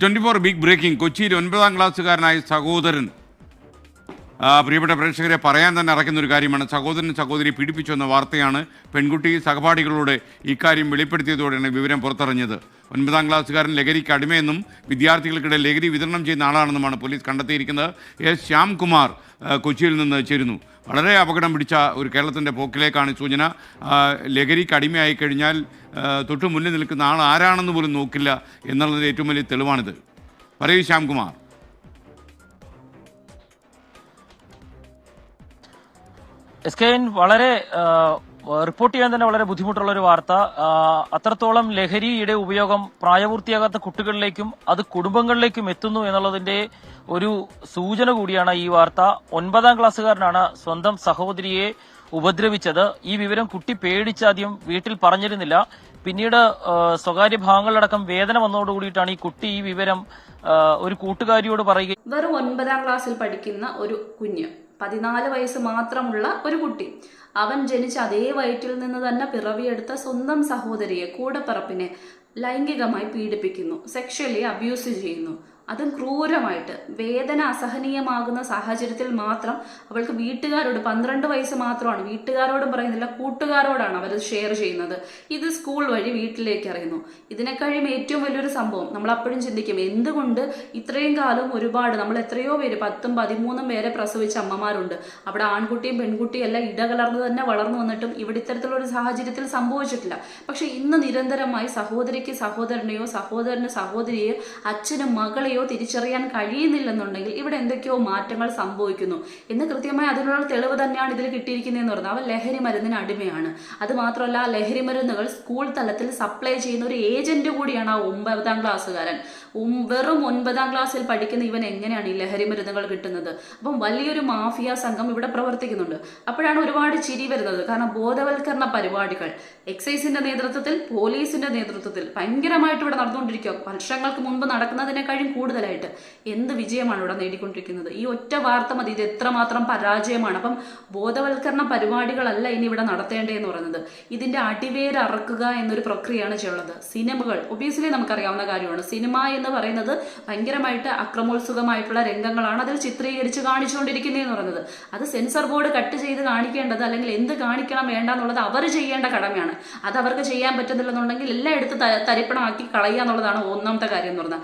Twenty four big breaking കൊച്ചിയിൽ ഒൻപതാം ക്ലാസ്സുകാരനായ സഹോദരൻ പ്രിയപ്പെട്ട പ്രേക്ഷകരെ പറയാൻ തന്നെ ഇറക്കുന്ന ഒരു കാര്യമാണ്. സഹോദരൻ സഹോദരി പീഡിപ്പിച്ചു എന്ന വാർത്തയാണ് പെൺകുട്ടി സഹപാഠികളോട് ഇക്കാര്യം വെളിപ്പെടുത്തിയതോടെയാണ് വിവരം പുറത്തിറങ്ങിയത് ഒൻപതാം ക്ലാസ്സുകാരൻ ലഹരിക്ക് അടിമയെന്നും വിദ്യാർത്ഥികൾക്കിടെ ലഹരി വിതരണം ചെയ്യുന്ന ആളാണെന്നുമാണ് പോലീസ് കണ്ടെത്തിയിരിക്കുന്നത്. എസ് ശ്യാംകുമാർ കൊച്ചിയിൽ നിന്ന് ചേരുന്നു. വളരെ അപകടം പിടിച്ച ഒരു കേരളത്തിന്റെ പോക്കിലേക്കാണ് സൂചന. ലഹരിക്ക് അടിമയായി കഴിഞ്ഞാൽ തൊട്ടു മുന്നിൽ നിൽക്കുന്ന ആൾ ആരാണെന്ന് പോലും നോക്കില്ല എന്നുള്ളത് ഏറ്റവും വലിയ തെളിവാണിത്. പറയൂ ശ്യാംകുമാർ. എസ് കെ എൻ വളരെ റിപ്പോർട്ട് ചെയ്യാൻ തന്നെ വളരെ ബുദ്ധിമുട്ടുള്ള ഒരു വാർത്ത. അത്രത്തോളം ലഹരിയുടെ ഉപയോഗം പ്രായപൂർത്തിയാകാത്ത കുട്ടികളിലേക്കും അത് കുടുംബങ്ങളിലേക്കും എത്തുന്നു എന്നുള്ളതിന്റെ ഒരു സൂചന കൂടിയാണ് ഈ വാർത്ത. ഒൻപതാം ക്ലാസ്സുകാരനാണ് സ്വന്തം സഹോദരിയെ ഉപദ്രവിച്ചത്. ഈ വിവരം കുട്ടി പേടിച്ചാദ്യം വീട്ടിൽ പറഞ്ഞിരുന്നില്ല. പിന്നീട് സ്വകാര്യ ഭാഗങ്ങളിലടക്കം വേദന വന്നതോടുകൂടിയിട്ടാണ് ഈ കുട്ടി ഈ വിവരം ഒരു കൂട്ടുകാരിയോട് പറയുക വെറും ഒൻപതാം ക്ലാസ്സിൽ പഠിക്കുന്ന ഒരു കുഞ്ഞ്. പതിനാല് വയസ്സ് മാത്രമുള്ള ഒരു കുട്ടി. അവൻ ജനിച്ച അതേ വയറ്റിൽ നിന്ന് തന്നെ പിറവിയെടുത്ത സ്വന്തം സഹോദരിയെ കൂടപ്പിറപ്പിനെ ലൈംഗികമായി പീഡിപ്പിക്കുന്നു. സെക്ഷലി അബ്യൂസ് ചെയ്യുന്നു. അതും ക്രൂരമായിട്ട്. വേദന അസഹനീയമാകുന്ന സാഹചര്യത്തിൽ മാത്രം അവൾക്ക് വീട്ടുകാരോട് പന്ത്രണ്ട് വയസ്സ് മാത്രമാണ് വീട്ടുകാരോടും പറയുന്നില്ല കൂട്ടുകാരോടാണ് അവർ ഷെയർ ചെയ്യുന്നത്. ഇത് സ്കൂൾ വഴി വീട്ടിലേക്ക് അറിയുന്നു. ഇതിനെക്കഴിയും ഏറ്റവും വലിയൊരു സംഭവം നമ്മൾ അപ്പോഴും ചിന്തിക്കും എന്തുകൊണ്ട് ഇത്രയും കാലം ഒരുപാട് നമ്മൾ എത്രയോ പേര് പത്തും പതിമൂന്നും പേരെ പ്രസവിച്ച അമ്മമാരുണ്ട്. അവിടെ ആൺകുട്ടിയും പെൺകുട്ടിയും എല്ലാം ഇടകലർന്ന് തന്നെ വളർന്നു വന്നിട്ടും ഇവിടെ ഇത്തരത്തിലുള്ള സാഹചര്യത്തിൽ സംഭവിച്ചിട്ടില്ല. പക്ഷെ ഇന്ന് നിരന്തരമായി സഹോദരിക്ക് സഹോദരനെയോ സഹോദരന് സഹോദരിയെയോ അച്ഛനും മകളെയോ തിരിച്ചറിയാൻ കഴിയുന്നില്ലെന്നുണ്ടെങ്കിൽ ഇവിടെ എന്തൊക്കെയോ മാറ്റങ്ങൾ സംഭവിക്കുന്നു. എന്ന് കൃത്യമായി അതിനുള്ള തെളിവ് തന്നെയാണ് ഇതിൽ കിട്ടിയിരിക്കുന്നതെന്ന് പറഞ്ഞാൽ അവൻ ലഹരി മരുന്നിന് അടിമയാണ്. അത് മാത്രമല്ല ലഹരി മരുന്നുകൾ സ്കൂൾ തലത്തിൽ സപ്ലൈ ചെയ്യുന്ന ഒരു ഏജന്റ് കൂടിയാണ് ആ ഒമ്പതാം ക്ലാസ്സുകാരൻ. വെറും ഒൻപതാം ക്ലാസ്സിൽ പഠിക്കുന്ന ഇവൻ എങ്ങനെയാണ് ഈ ലഹരി മരുന്നുകൾ കിട്ടുന്നത്? അപ്പം വലിയൊരു മാഫിയ സംഘം ഇവിടെ പ്രവർത്തിക്കുന്നുണ്ട്. അപ്പോഴാണ് ഒരുപാട് ചിരി വരുന്നത്. കാരണം ബോധവൽക്കരണ പരിപാടികൾ എക്സൈസിന്റെ നേതൃത്വത്തിൽ പോലീസിന്റെ നേതൃത്വത്തിൽ ഭയങ്കരമായിട്ട് ഇവിടെ നടന്നുകൊണ്ടിരിക്കുക. വർഷങ്ങൾക്ക് മുൻപ് നടക്കുന്നതിനേക്കാളും കൂടുതലായിട്ട് എന്ത് വിജയമാണ് ഇവിടെ നേടിക്കൊണ്ടിരിക്കുന്നത്? ഈ ഒറ്റ വാർത്ത മതി ഇത് എത്രമാത്രം പരാജയമാണ്. അപ്പം ബോധവൽക്കരണ പരിപാടികളല്ല ഇനി ഇവിടെ നടത്തേണ്ടതെന്ന് പറയുന്നത്. ഇതിന്റെ അടിവേര് അറക്കുക എന്നൊരു പ്രക്രിയയാണ് ചെയ്യുന്നത്. സിനിമകൾ ഒബിയസ്ലി നമുക്കറിയാവുന്ന കാര്യമാണ്. സിനിമ എന്ന് പറയുന്നത് ഭയങ്കരമായിട്ട് അക്രമോത്സുകമായിട്ടുള്ള രംഗങ്ങളാണ് അതിൽ ചിത്രീകരിച്ച് കാണിച്ചുകൊണ്ടിരിക്കുന്നതെന്ന് പറയുന്നത്. അത് സെൻസർ ബോർഡ് കട്ട് ചെയ്ത് കാണിക്കേണ്ടത് അല്ലെങ്കിൽ എന്ത് കാണിക്കണം വേണ്ട എന്നുള്ളത് അവർ ചെയ്യേണ്ട കടമയാണ്. അത് അവർക്ക് ചെയ്യാൻ പറ്റുന്നില്ലെന്നുണ്ടെങ്കിൽ എല്ലായിടത്തും തരിപ്പണമാക്കി കളയുക എന്നുള്ളതാണ് ഒന്നാമത്തെ കാര്യം എന്ന് പറഞ്ഞാൽ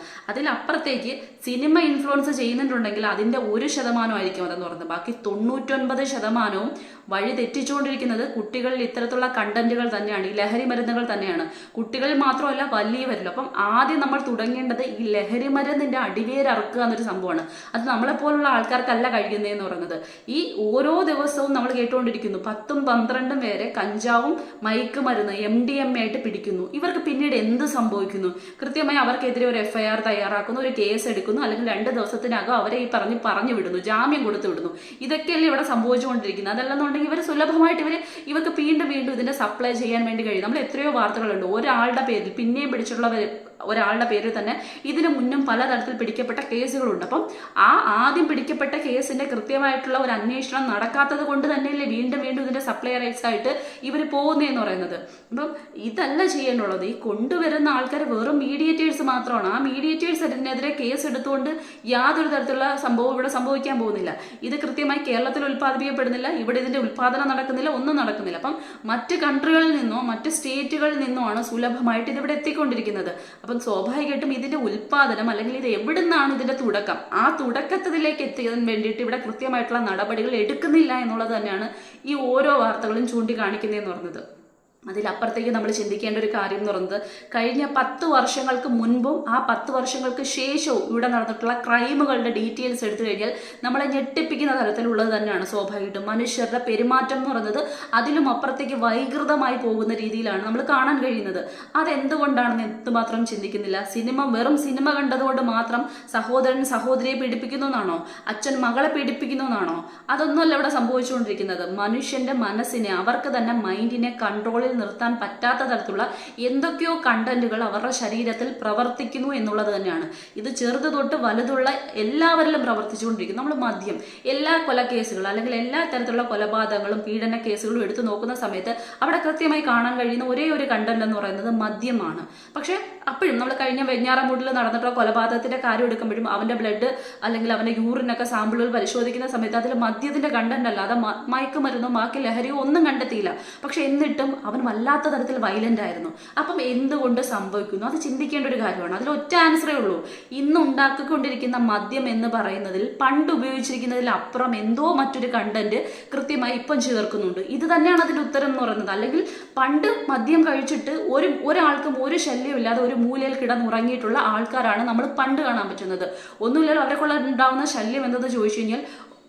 പറയുന്നത് അതിലപ്പുറത്തേക്ക് സിനിമ ഇൻഫ്ലുവൻസ് ചെയ്യുന്നുണ്ടെങ്കിൽ അതിന്റെ ഒരു ശതമാനമായിരിക്കും അതെന്ന് പറയുന്നത്. ബാക്കി തൊണ്ണൂറ്റൊൻപത് ശതമാനവും വഴി തെറ്റിച്ചുകൊണ്ടിരിക്കുന്നത് കുട്ടികളിൽ ഇത്തരത്തിലുള്ള കണ്ടന്റുകൾ തന്നെയാണ്. ഈ ലഹരി മരുന്നുകൾ തന്നെയാണ്. കുട്ടികളിൽ മാത്രമല്ല വലിയവരിലും. അപ്പം ആദ്യം നമ്മൾ തുടങ്ങേണ്ടത് ഈ ലഹരി മരുന്നിന്റെ അടിവേരറുക്കുക എന്നൊരു സംഭവമാണ്. അത് നമ്മളെപ്പോലുള്ള ആൾക്കാർക്കല്ല കഴിയുന്നതെന്ന് പറയുന്നത്. ഈ ഓരോ ദിവസവും നമ്മൾ കേട്ടുകൊണ്ടിരിക്കുന്നു. പത്തും പന്ത്രണ്ടും പേരെ കഞ്ചാവും മയക്ക് മരുന്ന് എം ഡി എം ആയിട്ട് പിടിക്കുന്നു. ഇവർക്ക് പിന്നീട് എന്ത് സംഭവിക്കുന്നു? കൃത്യമായി അവർക്കെതിരെ ഒരു എഫ്ഐആർ തയ്യാറാക്കുന്നു ഒരു കേസ് എടുക്കുന്നു. അല്ലെങ്കിൽ രണ്ട് ദിവസത്തിനകം അവരെ ഈ പറഞ്ഞ് പറഞ്ഞു വിടുന്നു. ജാമ്യം കൊടുത്തു വിടുന്നു. ഇതൊക്കെയല്ലേ ഇവിടെ സംഭവിച്ചുകൊണ്ടിരിക്കുന്നത്. അതല്ലെന്നുണ്ടെങ്കിൽ ഇവർ സുലഭമായിട്ട് ഇവർ ഇവർക്ക് വീണ്ടും വീണ്ടും ഇതിന്റെ സപ്ലൈ ചെയ്യാൻ വേണ്ടി കഴിയും. നമ്മൾ എത്രയോ വാർത്തകളുണ്ട്. ഒരാളുടെ പേരിൽ പിന്നെയും പിടിച്ചിട്ടുള്ളവർ ഒരാളുടെ പേരിൽ തന്നെ ഇതിനു മുന്നും പലതരത്തിൽ പിടിക്കപ്പെട്ട കേസുകളുണ്ട്. അപ്പം ആ ആദ്യം പിടിക്കപ്പെട്ട കേസിന്റെ കൃത്യമായിട്ടുള്ള ഒരു അന്വേഷണം നടക്കാത്തത് കൊണ്ട് തന്നെയല്ലേ വീണ്ടും വീണ്ടും ഇതിന്റെ സപ്ലൈ റൈറ്റ്സ് ആയിട്ട് ഇവർ പോകുന്നതെന്ന് പറയുന്നത്. അപ്പം ഇതല്ല ചെയ്യേണ്ടുള്ളത് ഈ കൊണ്ടുവരുന്ന ആൾക്കാർ വെറും മീഡിയേറ്റേഴ്സ് മാത്രമാണ്. ആ മീഡിയേറ്റേഴ്സ് ഇതിനെതിരെ കേസ് എടുത്തുകൊണ്ട് യാതൊരു തരത്തിലുള്ള സംഭവം ഇവിടെ സംഭവിക്കാൻ പോകുന്നില്ല. ഇത് കൃത്യമായി കേരളത്തിൽ ഉൽപ്പാദിപ്പിക്കപ്പെടുന്നില്ല. ഇവിടെ ഇതിന്റെ ഉൽപ്പാദനം നടക്കുന്നില്ല. ഒന്നും നടക്കുന്നില്ല. അപ്പം മറ്റ് കൺട്രികളിൽ നിന്നോ മറ്റ് സ്റ്റേറ്റുകളിൽ നിന്നോ ആണ് സുലഭമായിട്ട് ഇതിവിടെ എത്തിക്കൊണ്ടിരിക്കുന്നത്. അപ്പം സ്വാഭാവികമായിട്ടും ഇതിന്റെ ഉൽപാദനം അല്ലെങ്കിൽ ഇത് എവിടെ നിന്നാണ് ഇതിന്റെ തുടക്കം? ആ തുടക്കത്തിലേക്ക് എത്തിയതിന് വേണ്ടിയിട്ട് ഇവിടെ കൃത്യമായിട്ടുള്ള നടപടികൾ എടുക്കുന്നില്ല എന്നുള്ളത് തന്നെയാണ് ഈ ഓരോ വാർത്തകളും ചൂണ്ടിക്കാണിക്കുന്നതെന്ന് പറഞ്ഞത്. അതിലപ്പുറത്തേക്ക് നമ്മൾ ചിന്തിക്കേണ്ട ഒരു കാര്യം എന്ന് പറയുന്നത് കഴിഞ്ഞ പത്ത് വർഷങ്ങൾക്ക് മുൻപും ആ പത്ത് വർഷങ്ങൾക്ക് ശേഷവും ഇവിടെ നടന്നിട്ടുള്ള ക്രൈമുകളുടെ ഡീറ്റെയിൽസ് എടുത്തു കഴിഞ്ഞാൽ നമ്മളെ ഞെട്ടിപ്പിക്കുന്ന തരത്തിലുള്ളത് തന്നെയാണ് സ്വാഭാവികമായിട്ടും. മനുഷ്യരുടെ പെരുമാറ്റം എന്ന് പറയുന്നത് അതിലും അപ്പുറത്തേക്ക് വൈകൃതമായി പോകുന്ന രീതിയിലാണ് നമ്മൾ കാണാൻ കഴിയുന്നത്. അതെന്തുകൊണ്ടാണെന്ന് എന്തുമാത്രം ചിന്തിക്കുന്നില്ല. സിനിമ വെറും സിനിമ കണ്ടതുകൊണ്ട് മാത്രം സഹോദരൻ സഹോദരിയെ പീഡിപ്പിക്കുന്നു എന്നാണോ? അച്ഛൻ മകളെ പീഡിപ്പിക്കുന്നു എന്നാണോ? അതൊന്നുമല്ല ഇവിടെ സംഭവിച്ചുകൊണ്ടിരിക്കുന്നത്. മനുഷ്യന്റെ മനസ്സിനെ അവർക്ക് തന്നെ മൈൻഡിനെ കൺട്രോളിൽ നിർത്താൻ പറ്റാത്ത തരത്തിലുള്ള എന്തൊക്കെയോ കണ്ടന്റുകൾ അവരുടെ ശരീരത്തിൽ പ്രവർത്തിക്കുന്നു എന്നുള്ളത് തന്നെയാണ്. ഇത് ചെറുത് തൊട്ട് വലുതുള്ള എല്ലാവരിലും പ്രവർത്തിച്ചുകൊണ്ടിരിക്കും നമ്മൾ മദ്യം എല്ലാ കൊലക്കേസുകൾ അല്ലെങ്കിൽ എല്ലാ തരത്തിലുള്ള കൊലപാതകങ്ങളും പീഡന കേസുകളും എടുത്തു നോക്കുന്ന സമയത്ത് അവിടെ കൃത്യമായി കാണാൻ കഴിയുന്ന ഒരേ ഒരു കണ്ടന്റ് എന്ന് പറയുന്നത് മദ്യമാണ്. പക്ഷേ അപ്പോഴും നമ്മൾ കഴിഞ്ഞ വെഞ്ഞാറമൂടിൽ നടന്നിട്ടുള്ള കൊലപാതകത്തിന്റെ കാര്യം എടുക്കുമ്പോഴും അവന്റെ ബ്ലഡ് അല്ലെങ്കിൽ അവന്റെ യൂറിനൊക്കെ സാമ്പിളുകൾ പരിശോധിക്കുന്ന സമയത്ത് അതിൽ മദ്യത്തിന്റെ കണ്ടന്റ് അല്ലാതെ മയക്കുമരുന്നോ ബാക്കി ലഹരിയോ ഒന്നും കണ്ടെത്തിയില്ല. പക്ഷെ എന്നിട്ടും അവൻ വല്ലാത്ത തരത്തിൽ വയലന്റ് ആയിരുന്നു. അപ്പം എന്തുകൊണ്ട് സംഭവിക്കുന്നു? അത് ചിന്തിക്കേണ്ട ഒരു കാര്യമാണ്. അതിൽ ഒറ്റ ആൻസറേ ഉള്ളൂ. ഇന്ന് ഉണ്ടാക്കിക്കൊണ്ടിരിക്കുന്ന മദ്യം എന്ന് പറയുന്നതിൽ പണ്ട് ഉപയോഗിച്ചിരിക്കുന്നതിൽ അപ്പുറം എന്തോ മറ്റൊരു കണ്ടന്റ് കൃത്യമായി ഇപ്പം ചേർക്കുന്നുണ്ട്. ഇത് തന്നെയാണ് അതിന്റെ ഉത്തരം എന്ന് പറയുന്നത്. അല്ലെങ്കിൽ പണ്ട് മദ്യം കഴിച്ചിട്ട് ഒരു ഒരാൾക്കും ഒരു ശല്യമില്ലാതെ ഒരു മൂലയിൽ കിടന്നുറങ്ങിയിട്ടുള്ള ആൾക്കാരാണ് നമ്മൾ പണ്ട് കാണാൻ പറ്റുന്നത്. ഒന്നുമില്ലല്ലോ അവരെ കൊള്ള ഉണ്ടാവുന്ന ശല്യം എന്തെന്ന് ചോദിച്ചു കഴിഞ്ഞാൽ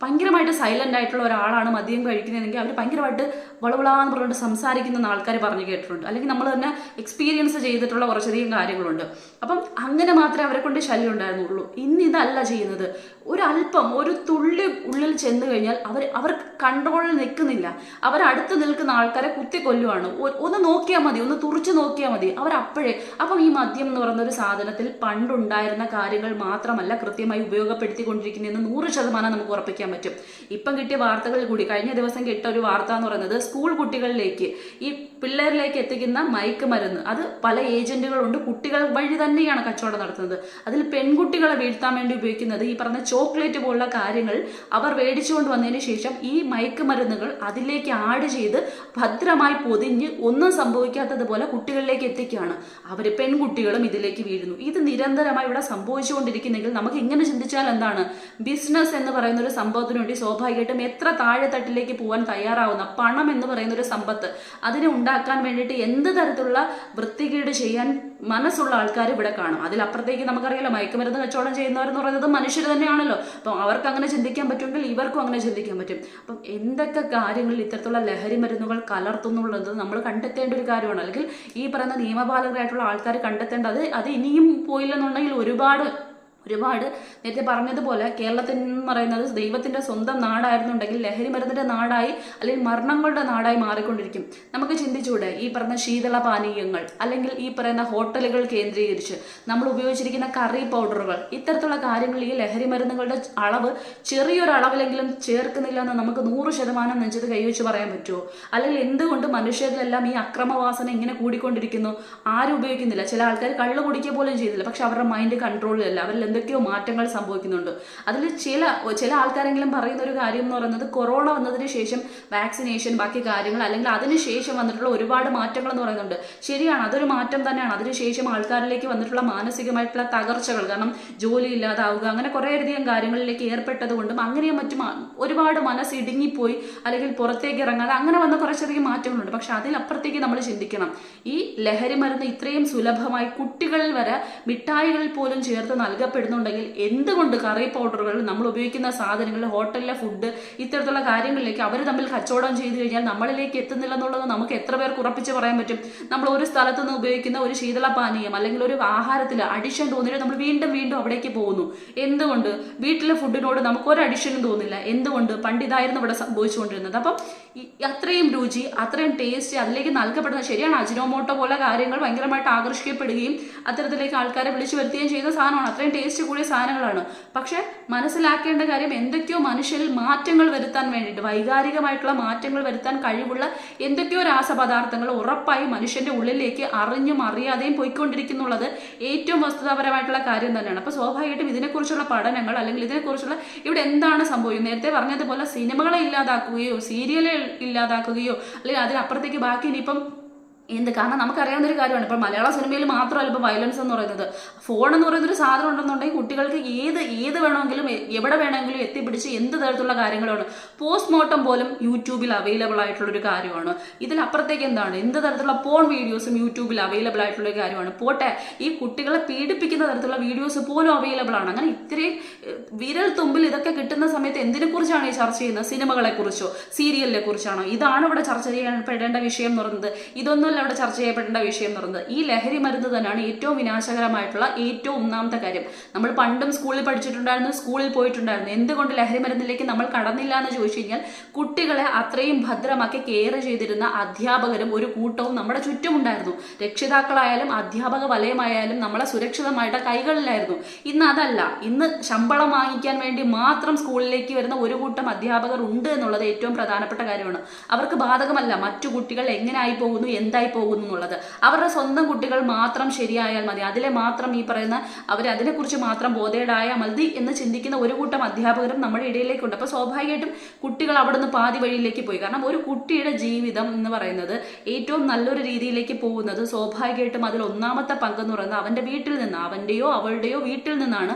ഭയങ്കരമായിട്ട് സൈലന്റ് ആയിട്ടുള്ള ഒരാളാണ് മദ്യം കഴിക്കുന്നതെങ്കിൽ അവർ ഭയങ്കരമായിട്ട് വളവളാന്ന് പറഞ്ഞിട്ട് സംസാരിക്കുന്ന ആൾക്കാർ പറഞ്ഞു കേട്ടിട്ടുണ്ട്. അല്ലെങ്കിൽ നമ്മൾ തന്നെ എക്സ്പീരിയൻസ് ചെയ്തിട്ടുള്ള കുറച്ചധികം കാര്യങ്ങളുണ്ട്. അപ്പം അങ്ങനെ മാത്രമേ അവരെ കൊണ്ട് ശല്യം ഉണ്ടായിരുന്നുള്ളൂ. ഇന്ന് ഇതല്ല ചെയ്യുന്നത്. ഒരല്പം ഒരു തുള്ളി ഉള്ളിൽ ചെന്ന് കഴിഞ്ഞാൽ അവർ അവർ കൺട്രോളിൽ നിൽക്കുന്നില്ല. അവർ അടുത്ത് നിൽക്കുന്ന ആൾക്കാരെ കുത്തിക്കൊല്ലുവാണ് ഒന്ന് നോക്കിയാൽ മതി ഒന്ന് തുറച്ചു നോക്കിയാൽ മതി. അവർ അപ്പോഴേ അപ്പം ഈ മദ്യം എന്ന് പറയുന്ന ഒരു സാധനത്തിൽ പണ്ടുണ്ടായിരുന്ന കാര്യങ്ങൾ മാത്രമല്ല കൃത്യമായി ഉപയോഗപ്പെടുത്തിക്കൊണ്ടിരിക്കുന്നതെന്ന് നൂറ് ശതമാനം നമുക്ക് ഉറപ്പിക്കാൻ പറ്റും. ഇപ്പം കിട്ടിയ വാർത്തകളിൽ കൂടി കഴിഞ്ഞ ദിവസം കിട്ടിയ ഒരു വാർത്ത എന്ന് പറയുന്നത് സ്കൂൾ കുട്ടികളിലേക്ക് ഈ പിള്ളേരിലേക്ക് എത്തിക്കുന്ന മയക്ക് മരുന്ന്. അത് പല ഏജന്റുകളുണ്ട്. കുട്ടികൾ വഴി തന്നെയാണ് കച്ചവടം നടത്തുന്നത്. അതിൽ പെൺകുട്ടികളെ വീഴ്ത്താൻ വേണ്ടി ഉപയോഗിക്കുന്നത് ഈ പറഞ്ഞ ചോക്ലേറ്റ് പോലുള്ള കാര്യങ്ങൾ അവർ മേടിച്ചുകൊണ്ട് വന്നതിന് ശേഷം ഈ മയക്ക് മരുന്നുകൾ അതിലേക്ക് ആഡ് ചെയ്ത് ഭദ്രമായി പൊതിഞ്ഞ് ഒന്നും സംഭവിക്കാത്തതുപോലെ കുട്ടികളിലേക്ക് എത്തിക്കുകയാണ്. അവർ പെൺകുട്ടികളും ഇതിലേക്ക് വീഴുന്നു. ഇത് നിരന്തരമായി ഇവിടെ സംഭവിച്ചുകൊണ്ടിരിക്കുന്നെങ്കിൽ നമുക്ക് ഇങ്ങനെ ചിന്തിച്ചാൽ എന്താണ്? ബിസിനസ് എന്ന് പറയുന്ന ഒരു സംഭവത്തിന് വേണ്ടി സ്വാഭാവികമായിട്ടും എത്ര താഴെത്തട്ടിലേക്ക് പോകാൻ തയ്യാറാവുന്ന പണം എന്ന് പറയുന്ന ഒരു സമ്പത്ത് അതിനെ ഉണ്ടാക്കാൻ വേണ്ടിയിട്ട് എന്ത് തരത്തിലുള്ള വൃത്തികേട് ചെയ്യാൻ മനസ്സുള്ള ആൾക്കാർ ഇവിടെ കാണും. അതിലപ്പുറത്തേക്ക് നമുക്കറിയാലോ മയക്കുമരുന്ന് കച്ചവടം ചെയ്യുന്നവരെന്ന് പറയുന്നത് മനുഷ്യർ തന്നെയാണല്ലോ. അപ്പം അവർക്ക് അങ്ങനെ ചിന്തിക്കാൻ പറ്റുമെങ്കിൽ ഇവർക്കും അങ്ങനെ ചിന്തിക്കാൻ പറ്റും. അപ്പം എന്തൊക്കെ കാര്യങ്ങളിൽ ഇത്തരത്തിലുള്ള ലഹരി മരുന്നുകൾ കലർത്തുന്നുള്ളത് നമ്മൾ കണ്ടെത്തേണ്ട ഒരു കാര്യമാണ്. അല്ലെങ്കിൽ ഈ പറയുന്ന നിയമപാലകരായിട്ടുള്ള ആൾക്കാർ കണ്ടെത്തേണ്ടത് അത് ഇനിയും പോയില്ലെന്നുണ്ടെങ്കിൽ ഒരുപാട് ഒരുപാട് നേരത്തെ പറഞ്ഞതുപോലെ കേരളത്തിൽ എന്ന് പറയുന്നത് ദൈവത്തിന്റെ സ്വന്തം നാടായിരുന്നുണ്ടെങ്കിൽ ലഹരി മരുന്നിന്റെ നാടായി അല്ലെങ്കിൽ മരണങ്ങളുടെ നാടായി മാറിക്കൊണ്ടിരിക്കും. നമുക്ക് ചിന്തിച്ചൂടെ ഈ പറഞ്ഞ ശീതള പാനീയങ്ങൾ അല്ലെങ്കിൽ ഈ പറയുന്ന ഹോട്ടലുകൾ കേന്ദ്രീകരിച്ച് നമ്മൾ ഉപയോഗിച്ചിരിക്കുന്ന കറി പൗഡറുകൾ ഇത്തരത്തിലുള്ള കാര്യങ്ങൾ ഈ ലഹരി മരുന്നുകളുടെ അളവ് ചെറിയൊരു അളവിലെങ്കിലും ചേർക്കുന്നില്ല എന്ന് നമുക്ക് നൂറ് ശതമാനം നെഞ്ചത് കൈവച്ച് പറയാൻ പറ്റുമോ? അല്ലെങ്കിൽ എന്തുകൊണ്ട് മനുഷ്യരിലെല്ലാം ഈ അക്രമവാസന ഇങ്ങനെ കൂടിക്കൊണ്ടിരിക്കുന്നു? ആരും ഉപയോഗിക്കുന്നില്ല. ചില ആൾക്കാർ കള്ളു കുടിക്കുക പോലും ചെയ്തില്ല പക്ഷെ അവരുടെ മൈൻഡ് കൺട്രോളിലല്ല അവരിൽ എന്തൊക്കെയോ മാറ്റങ്ങൾ സംഭവിക്കുന്നുണ്ട്. അതിൽ ചില ചില ആൾക്കാരെങ്കിലും പറയുന്ന ഒരു കാര്യം എന്ന് പറയുന്നത് കൊറോണ വന്നതിന് ശേഷം വാക്സിനേഷൻ ബാക്കി കാര്യങ്ങൾ അല്ലെങ്കിൽ അതിന് ശേഷം വന്നിട്ടുള്ള ഒരുപാട് മാറ്റങ്ങൾ എന്ന് പറയുന്നുണ്ട്. ശരിയാണ് അതൊരു മാറ്റം തന്നെയാണ്. അതിനുശേഷം ആൾക്കാരിലേക്ക് വന്നിട്ടുള്ള മാനസികമായിട്ടുള്ള തകർച്ചകൾ കാരണം ജോലി ഇല്ലാതാവുക അങ്ങനെ കുറേയധികം കാര്യങ്ങളിലേക്ക് ഏർപ്പെട്ടത് കൊണ്ടും അങ്ങനെയും മറ്റും ഒരുപാട് മനസ്സ് ഇടുങ്ങിപ്പോയി അല്ലെങ്കിൽ പുറത്തേക്ക് ഇറങ്ങാതെ അങ്ങനെ വന്ന കുറച്ചധികം മാറ്റങ്ങളുണ്ട്. പക്ഷെ അതിലപ്പുറത്തേക്ക് നമ്മൾ ചിന്തിക്കണം. ഈ ലഹരി മരുന്ന് ഇത്രയും സുലഭമായി കുട്ടികളിൽ വരെ മിഠായികളിൽ പോലും ചേർത്ത് നൽകപ്പെടുന്നുണ്ടെങ്കിൽ എന്തുകൊണ്ട് കറി പൗഡറുകൾ നമ്മൾ ഉപയോഗിക്കുന്ന സാധനങ്ങൾ ഹോട്ടലിലെ ഫുഡ് ഇത്തരത്തിലുള്ള കാര്യങ്ങളിലേക്ക് അവർ തമ്മിൽ കച്ചവടം ചെയ്തു കഴിഞ്ഞാൽ നമ്മളിലേക്ക് എത്തുന്നില്ല എന്നുള്ളത് നമുക്ക് എത്ര പേർക്ക് ഉറപ്പിച്ച് പറയാൻ പറ്റും? നമ്മൾ ഒരു സ്ഥലത്ത് നിന്ന് ഉപയോഗിക്കുന്ന ഒരു ശീതള പാനീയം അല്ലെങ്കിൽ ഒരു ആഹാരത്തിൽ അഡിഷൻ തോന്നിയിട്ട് നമ്മൾ വീണ്ടും വീണ്ടും അവിടേക്ക് പോകുന്നു. എന്തുകൊണ്ട്? വീട്ടിലെ ഫുഡിനോട് നമുക്ക് ഒരു അഡിഷനും തോന്നില്ല. എന്തുകൊണ്ട്? പണ്ടിതായിരുന്നു ഇവിടെ സംഭവിച്ചുകൊണ്ടിരുന്നത്. അപ്പം അത്രയും രുചി അത്രയും ടേസ്റ്റ് അതിലേക്ക് നൽകപ്പെടുന്ന ശരിയാണ്. അജിനോമോട്ടോ പോലെ കാര്യങ്ങൾ ഭയങ്കരമായിട്ട് ആകർഷിക്കപ്പെടുകയും അത്തരത്തിലേക്ക് ആൾക്കാരെ വിളിച്ചു വരുത്തുകയും ചെയ്യുന്ന സാധനമാണ്. അത്രയും ടേസ്റ്റ് കൂടിയ സാധനങ്ങളാണ്. പക്ഷെ മനസ്സിലാക്കേണ്ട കാര്യം എന്തൊക്കെയോ മനുഷ്യരിൽ മാറ്റങ്ങൾ വരുത്താൻ വേണ്ടിയിട്ട് വൈകാരികമായിട്ടുള്ള മാറ്റങ്ങൾ വരുത്താൻ കഴിവുള്ള എന്തൊക്കെയോ രാസപദാർത്ഥങ്ങൾ ഉറപ്പായി മനുഷ്യന്റെ ഉള്ളിലേക്ക് അറിഞ്ഞും അറിയാതെയും പോയിക്കൊണ്ടിരിക്കുന്നുള്ളത് ഏറ്റവും വസ്തുതാപരമായിട്ടുള്ള കാര്യം തന്നെയാണ്. അപ്പൊ സ്വാഭാവികമായിട്ടും ഇതിനെക്കുറിച്ചുള്ള പഠനങ്ങൾ അല്ലെങ്കിൽ ഇതിനെക്കുറിച്ചുള്ള ഇവിടെ എന്താണ് സംഭവിക്കുന്നത്? നേരത്തെ പറഞ്ഞതുപോലെ സിനിമകളെ ഇല്ലാതാക്കുകയോ സീരിയലുകൾ ഇല്ലാതാക്കുകയോ അല്ലെങ്കിൽ അതിനപ്പുറത്തേക്ക് ബാക്കി ഇനിയിപ്പം എന്ത്? കാരണം നമുക്കറിയാവുന്ന ഒരു കാര്യമാണ്. ഇപ്പം മലയാള സിനിമയിൽ മാത്രമല്ല ഇപ്പോൾ വയലൻസ് എന്ന് പറയുന്നത്. ഫോൺ എന്ന് പറയുന്ന ഒരു സാധനം ഉണ്ടെന്നുണ്ടെങ്കിൽ കുട്ടികൾക്ക് ഏത് ഏത് വേണമെങ്കിലും എവിടെ വേണമെങ്കിലും എത്തിപ്പിടിച്ച് എന്ത് തരത്തിലുള്ള കാര്യങ്ങളാണ്. പോസ്റ്റ് മോർട്ടം പോലും യൂട്യൂബിൽ അവൈലബിൾ ആയിട്ടുള്ള ഒരു കാര്യമാണ്. ഇതിലപ്പുറത്തേക്ക് എന്താണ്? എന്ത് തരത്തിലുള്ള പോൺ വീഡിയോസും യൂട്യൂബിൽ അവൈലബിൾ ആയിട്ടുള്ള ഒരു കാര്യമാണ്. പോട്ടെ ഈ കുട്ടികളെ പീഡിപ്പിക്കുന്ന തരത്തിലുള്ള വീഡിയോസ് പോലും അവൈലബിൾ ആണ്. അങ്ങനെ ഇത്രയും വിരൽ തുമ്പിൽ ഇതൊക്കെ കിട്ടുന്ന സമയത്ത് എന്തിനെക്കുറിച്ചാണ് ഈ ചർച്ച ചെയ്യുന്നത്? സിനിമകളെക്കുറിച്ചോ? സീരിയലിനെ കുറിച്ചാണോ ഇതാണ് ഇവിടെ ചർച്ച ചെയ്യപ്പെടേണ്ട വിഷയം എന്ന് പറയുന്നത്. ഇതൊന്നുമല്ല അവിടെ ചർച്ച ചെയ്യപ്പെടേണ്ട വിഷയം എന്ന് പറയുന്നത് ഈ ലഹരി മരുന്ന് തന്നെയാണ് ഏറ്റവും വിനാശകരമായിട്ടുള്ള ഏറ്റവും ഒന്നാമത്തെ കാര്യം. നമ്മൾ പണ്ടും സ്കൂളിൽ പഠിച്ചിട്ടുണ്ടായിരുന്നു സ്കൂളിൽ പോയിട്ടുണ്ടായിരുന്നു. എന്തുകൊണ്ട് ലഹരി മരുന്നിലേക്ക് നമ്മൾ കടന്നില്ല എന്ന് ചോദിച്ചു കഴിഞ്ഞാൽ കുട്ടികളെ അത്രയും ഭദ്രമാക്കി കെയർ ചെയ്തിരുന്ന അധ്യാപകരും ഒരു കൂട്ടവും നമ്മുടെ ചുറ്റുമുണ്ടായിരുന്നു. രക്ഷിതാക്കളായാലും അധ്യാപക വലയമായാലും നമ്മളെ സുരക്ഷിതമായിട്ട് കൈകളിലായിരുന്നു. ഇന്ന് അതല്ല. ഇന്ന് ശമ്പളം വാങ്ങിക്കാൻ വേണ്ടി മാത്രം സ്കൂളിലേക്ക് വരുന്ന ഒരു കൂട്ടം അധ്യാപകർ ഉണ്ട് എന്നുള്ളത് ഏറ്റവും പ്രധാനപ്പെട്ട കാര്യമാണ്. അവർക്ക് ബാധകമല്ല. മറ്റു കുട്ടികൾ എങ്ങനെ ആയി പോകുന്നു? എന്തായി തെറ്റായി പോകുന്നു എന്നുള്ളത്. അവരുടെ സ്വന്തം കുട്ടികൾ മാത്രം ശരിയായാൽ മതി. അതിലെ മാത്രം ഈ പറയുന്ന അവർ അതിനെക്കുറിച്ച് മാത്രം ബോധേടായാൽ മതി എന്ന് ചിന്തിക്കുന്ന ഒരു കൂട്ടം അധ്യാപകരും നമ്മുടെ ഇടയിലേക്കുണ്ട്. അപ്പോൾ സ്വാഭാവികമായിട്ടും കുട്ടികൾ അവിടെ നിന്ന് പാതി വഴിയിലേക്ക് പോയി. കാരണം ഒരു കുട്ടിയുടെ ജീവിതം എന്ന് പറയുന്നത് ഏറ്റവും നല്ലൊരു രീതിയിലേക്ക് പോകുന്നത് സ്വാഭാവികമായിട്ടും അതിൽ ഒന്നാമത്തെ പങ്കെന്ന് പറയുന്നത് അവന്റെ വീട്ടിൽ നിന്ന് അവന്റെയോ അവളുടെയോ വീട്ടിൽ നിന്നാണ്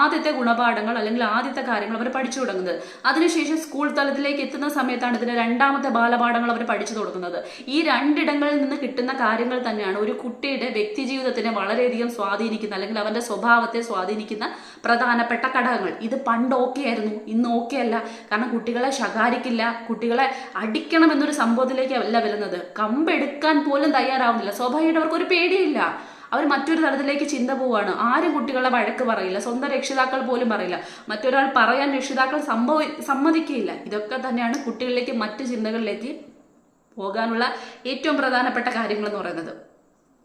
ആദ്യത്തെ ഗുണപാഠങ്ങൾ അല്ലെങ്കിൽ ആദ്യത്തെ കാര്യങ്ങൾ അവർ പഠിച്ചു തുടങ്ങുന്നത്. അതിനുശേഷം സ്കൂൾ തലത്തിലേക്ക് എത്തുന്ന സമയത്താണ് ഇതിന്റെ രണ്ടാമത്തെ ബാലപാഠങ്ങൾ അവർ പഠിച്ചു തുടങ്ങുന്നത്. ഈ രണ്ടിടങ്ങളിൽ നിന്ന് കിട്ടുന്ന കാര്യങ്ങൾ തന്നെയാണ് ഒരു കുട്ടിയുടെ വ്യക്തി ജീവിതത്തിനെ വളരെയധികം സ്വാധീനിക്കുന്ന അല്ലെങ്കിൽ അവന്റെ സ്വഭാവത്തെ സ്വാധീനിക്കുന്ന പ്രധാനപ്പെട്ട ഘടകങ്ങൾ. ഇത് പണ്ട് ഓക്കെ ആയിരുന്നു ഇന്ന് ഓക്കെ അല്ല. കാരണം കുട്ടികളെ ശകാരിക്കില്ല കുട്ടികളെ അടിക്കണം എന്നൊരു സംഭവത്തിലേക്ക് അല്ല വരുന്നത്. കമ്പെടുക്കാൻ പോലും തയ്യാറാവുന്നില്ല. സ്വാഭാവികമായിട്ട് അവർക്ക് ഒരു പേടിയില്ല. അവർ മറ്റൊരു തരത്തിലേക്ക് ചിന്ത പോവാണ്. ആരും കുട്ടികളെ വഴക്ക് പറയില്ല. സ്വന്തം രക്ഷിതാക്കൾ പോലും പറയില്ല. മറ്റൊരാൾ പറയാൻ രക്ഷിതാക്കൾ സംഭവ സമ്മതിക്കുകയില്ല ഇതൊക്കെ തന്നെയാണ് കുട്ടികളിലേക്ക് മറ്റു ചിന്തകളിലേക്ക് പോകാനുള്ള ഏറ്റവും പ്രധാനപ്പെട്ട കാര്യങ്ങൾ എന്ന് പറയുന്നത്